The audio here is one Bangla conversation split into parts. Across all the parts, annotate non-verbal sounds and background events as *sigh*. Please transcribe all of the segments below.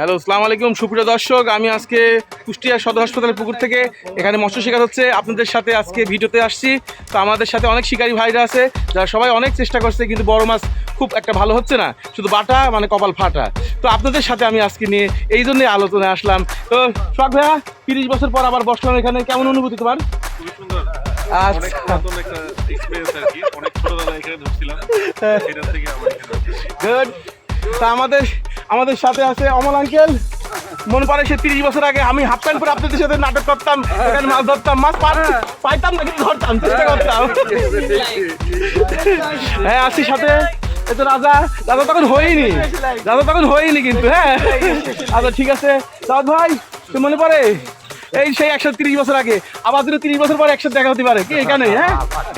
হ্যালো আসসালামু আলাইকুম সুপ্রিয় দর্শক। আমি আজকে কুষ্টিয়া সদর হাসপাতালের পুকুর থেকে এখানে মৎস্য শিকার হচ্ছে। আপনাদের সাথে আজকে ভিডিওতে আসছি। তো আমাদের সাথে অনেক শিকারী ভাইরা আছে যারা সবাই অনেক চেষ্টা করছে কিন্তু বড় মাছ খুব একটা ভালো হচ্ছে না। শুধু বাটা মানে কপাল ফাটা। তো আপনাদের সাথে আমি আজকে নিয়ে এই জন্যই আলোচনায় আসলাম। তো শখ ভাইয়া তিরিশ বছর পর আবার বসলাম এখানে কেমন অনুভূতি তোমার? আচ্ছা। *laughs* আমাদের আমাদের সাথে আছে অমল আঙ্কেল। মনে পড়ে সে তিরিশ বছর আগে আমি হাফ প্যান্ট পরে আপনাদের সাথে নাটক করতাম এখানে মাছ ধরতাম মাছ পাইতাম না কিন্তু ধরতাম চেষ্টা করতাম। হ্যাঁ আসি সাথে তো রাজা। রাজা তখন হয়নি। রাজা তখন হয়নি কিন্তু হ্যাঁ। আচ্ছা ঠিক আছে। দাদ ভাই তো মনে পড়ে? এই সেই একশো তিরিশ বছর আগে। আবার যদি তিরিশ বছর পরে একসাথে দেখা হতে পারে কি এখানে হ্যাঁ?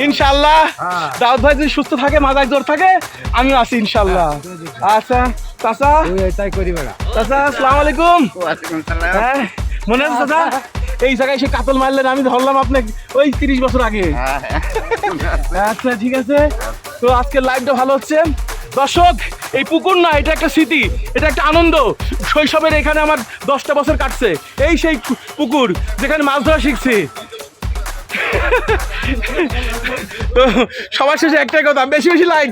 ইনশাল্লাহ দাউদ ভাই যদি সুস্থ থাকে মাথায় জোর থাকে আমিও আছি ইনশাল্লাহ আচ্ছা। চাচা? এটাই করি বেড়া। চাচা আসসালামু আলাইকুম। হ্যাঁ মনে আছে চাচা? এই জায়গায় সে কাতল মারলেন আমি ধরলাম আপনি ওই তিরিশ বছর আগে। আচ্ছা ঠিক আছে। তো আজকের লাইভটা ভালো হচ্ছে। দর্শক এই পুকুর না এটা একটা স্মৃতি এটা একটা আনন্দ। শৈশবের এখানে আমার দশটা বছর কাটছে। এই সেই পুকুর যেখানে মাছ ধরা শিখছি। সবার শেষে একটাই কথা বেশি বেশি লাইক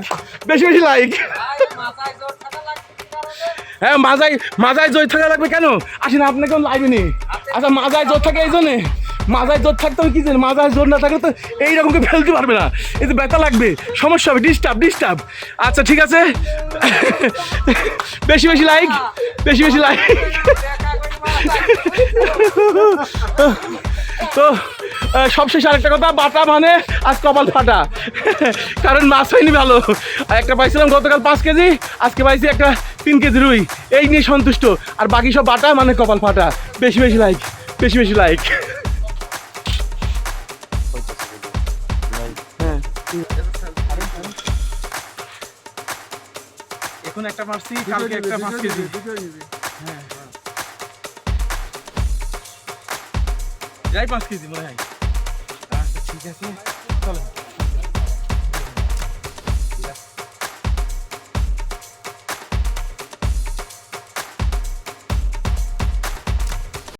বেশি বেশি লাইক হ্যাঁ মাজায় মাজায় জোর থাকা লাগবে কেন? আসেন আপনি কেউ লাইবে নি আচ্ছা মাজায় জোর থাকে এই জন্যে। মাজায় জোর থাকতে হবে কি জানি মাজায় জোর না থাকলে তো এইরকমকে ফেলতে পারবে না। এতে ব্যথা লাগবে, সমস্যা হবে ডিস্টার্ব ডিস্টার্ব আচ্ছা ঠিক আছে? বেশি বেশি লাইক বেশি বেশি লাইক তো সবশেষে আরেকটা কথা বাটা মানে আজ কপাল ফাটা। কারণ মাছ হয়নি ভালো। আর একটা পাইছিলাম গতকাল পাঁচ কেজি আজকে পাইছি একটা তিন কেজি রুই। এই নিয়ে সন্তুষ্ট। আর বাকি সব বাটা মানে কপাল ফাটা। বেশি বেশি লাইক বেশি বেশি লাইক হ্যাঁ এখন একটা মারছি কালকে একটা পাঁচ কেজি। যাই পাঁচ কেজি মনে হয়। ঠিক আছে চলো